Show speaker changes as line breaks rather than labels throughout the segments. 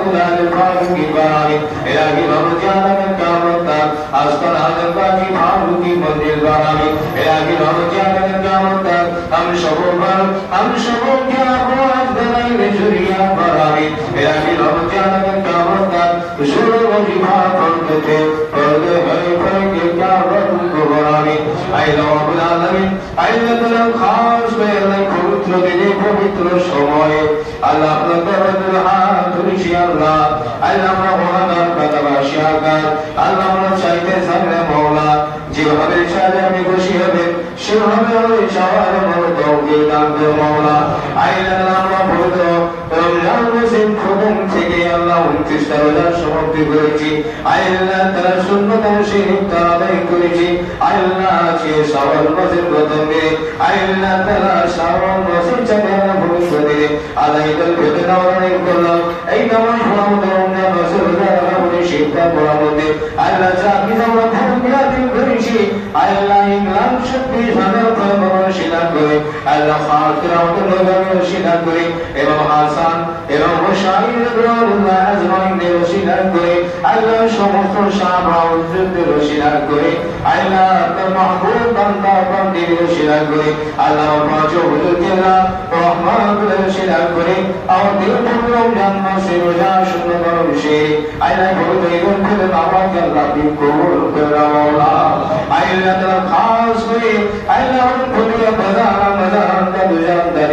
Kur'an-ı Kerim ki bari ilahi marjana mein kamata asfar hazir baki bharu ki manzil bari ilahi marjana mein kamata hum shabur hum shabur ke aapko azdanai mein juriya bari ilahi marjana mein kamata shuru ki bharu ke perde bhai bhai ke kya bharu ko bari ay rabbul alamin ay rabbul khas mein pavitra dine pavitra সময়ে আল্লাহ রাব্বুল আলামিন কাতাবাসী আল্লাহ আমরা চাইতে থাকলে মৌলা, যেভাবে চাইলে আপনি খুশি হবেন সেভাবে ওই সবার মনে তৌফিক দান করো মাওলা আমরা পবিত্র রমজান মাসের প্রথম থেকে আল্লাহ উনত্রিশটা রোজার সমাপ্তি করেছি। আল্লাহ তারা শূন্যতম শহীদ আদায় করেছি। আল্লাহ আছে শ্রাবণ মাসের প্রথম। দিনে আল্লাহ তারা শ্রাবণ মাসের চাঁদে আল্লাহ আদায় করে ভেবে অনেক করলাম। এই নামাজ পড়ার মধ্যে মাসের রোজা রাখা বলে শিক্ষা পড়ার মধ্যে আল্লাহ চাকরি আমরা ভূমিকা করেছি আল্লাহ ইংলাম শক্তি সাধারণ স্বীকার করে। আল্লাহ ফাতির স্বীকার করে। এবং হাসান এবং হুসাইন রাদিয়াল্লাহু আজমাইনের স্বীকার করে। আল্লাহ সমস্ত সাহাবা উজ্জতের স্বীকার করে। আল্লাহ আপনার মাহবুব বান্দা বান্দির স্বীকার করে। আল্লাহ পাঁচ হুজুর কেলা রহমাতুল্লাহ করে। আমাদের রমজান মাসে রোজা শূন্য করম আল্লাহ বহুত ঈদুল ফিতর নামাজ আল্লাহ কবুল করে আল্লাহ তাআলা খাস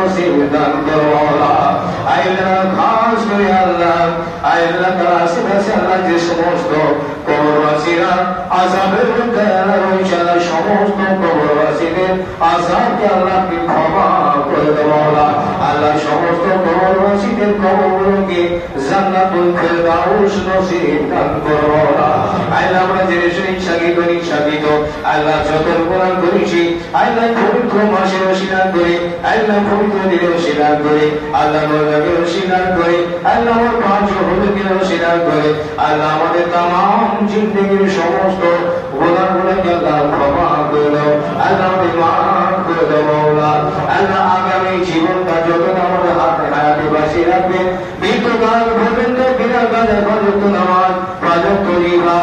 ফেরদাউস নসিব দান করো মৌলা আল্লাহ খাস করে আল্লাহ আল্লাহ তার আশেপাশে আল্লাহ যে সমস্ত কবরবাসীরা আজাবের মধ্যে রয়েছে সমস্ত কবরবাসীদের আজাবকে আল্লাহ ক্ষমা আল্লাহ সমস্ত কবরবাসীদের কবরগুলোকে জান্নাতুল ফেরদাউস নসিব দান করো আল্লাহ, আমরা যে সেই সাগিত সাগিত আল্লাহ যত কোরআন করেছি আল্লাহ পবিত্র মাসে স্বীকার করে, আল্লাহ পবিত্র দিনে স্বীকার করে, আল্লাহ নবীকে স্বীকার করে, আল্লাহ আমার পাঁচ হলুদকে স্বীকার করে, আল্লাহ আমাদের তাম জিন্দগির সমস্ত গুণাগুলোকে আল্লাহ ক্ষমা করে দাও আল্লাহ আমাদের মাফ করে দাও মাওলা আল্লাহ আগামী জীবনটা যত আমাদের হাতে হায়াতে বাসিয়ে রাখবে মৃত্যুকাল পর্যন্ত বিনা কাজে পর্যন্ত নামাজ প্রযুক্ত রিবা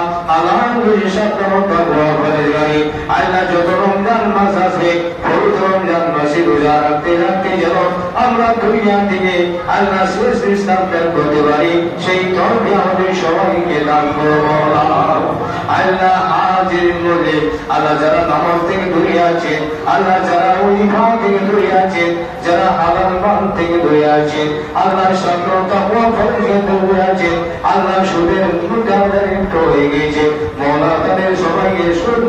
তাকওয়া করে যাই। আল্লাহ যত রমজান মাস আছে ফরজ রমজান মাসে রোজা রাখতে রাখতে যেন আমরা দুনিয়া থেকে আল্লাহ শেষ স্থান ত্যাগ করতে পারি, সেই তর্কে আমাদের সবাইকে দান করব আল্লাহ থেকে আছে যারা থেকে আছে আল্লাহ আছে আল্লাহ হয়ে তাদের সবাইকে শুধু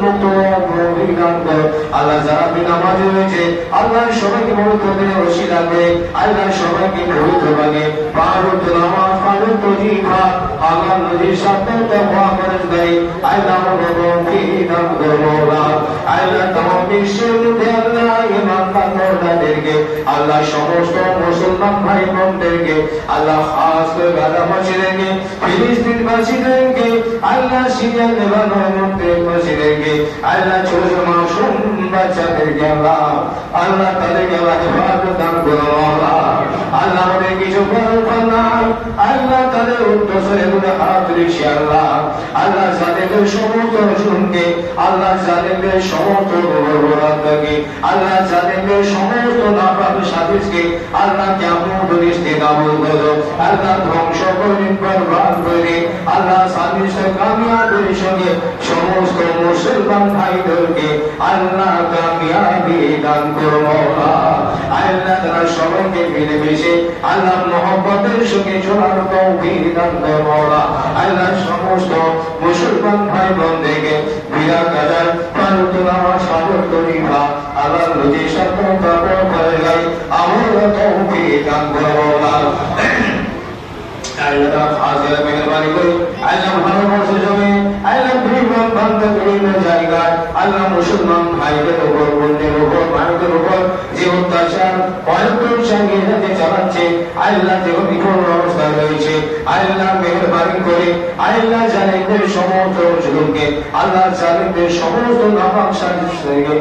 দান কর। আল্লাহ যারা বিনামাজে রয়েছে আল্লাহ সবাইকে পবিত্র দিনে রশি লাগবে আল্লাহ সবাইকে পবিত্র লাগে পারুত নামাজ, পারুত জিহা আল্লাহ নদীর আল্লাহ সমস্ত মুসলমান ভাই বোনদেরকে আল্লাহ খাস করে গাজাবাসীদেরকে ফিলিস্তিন বাসীদেরকে আল্লাহ সিরিয়া লেবানন বাসীদেরকে আল্লাহ ছোট মাসুম বাচ্চাদেরকে আল্লাহ আল্লাহ তাদেরকে আল্লাহ হেফাজত দান করো আল্লাহ আল্লাহ কিছু নাই আল্লাহ তাদের উদ্দেশ্যে এগুলো হাত রেখে আল্লাহ সমস্ত রসুনকে আল্লাহ যাদেরকে সমস্ত গর্বরাতকে আল্লাহ যাদেরকে সমস্ত নাপাক সাদিসকে আল্লাহ কেমন দৃষ্টি কাবুল করো আল্লাহ ধ্বংস করে বরবাদ করে, আল্লাহ সাদিস কামিয়াবের সঙ্গে সমস্ত মুসলমান ভাইদেরকে আল্লাহ কামিয়াবি দান করো আল্লাহ। তারা সবাইকে মিলেমিশে আল্লাহ মোহাম্মদের সঙ্গে চলার তৌফিক দান করো আল্লাহ সমস্ত মুসলমান ভাই বোনদেরকে বিরাট কাজার পারুতলামা সাগর করিবা আল্লাহ নদী সকল তারপর করে গাই আমার তৌফিক দান করো মৌলা আল্লাহ হাজির মেহরবানি করি আল্লাহ আল্লাহ বান্ধব বিভিন্ন জায়গায় আল্লাহ মুসলমান ভাইদের উপর, বোনদের উপর, ভাইদের উপর যে অত্যাচার অয়ন্তর সঙ্গে যাতে চালাচ্ছে, আল্লাহ যে বিপন্ন অবস্থা রয়েছে। আল্লাহ মেহরবানি করে, আল্লাহ জালিমদের সমস্ত জুলুমকে, আল্লাহ জালিমদের সমস্ত নাপাক সাজিশ থেকে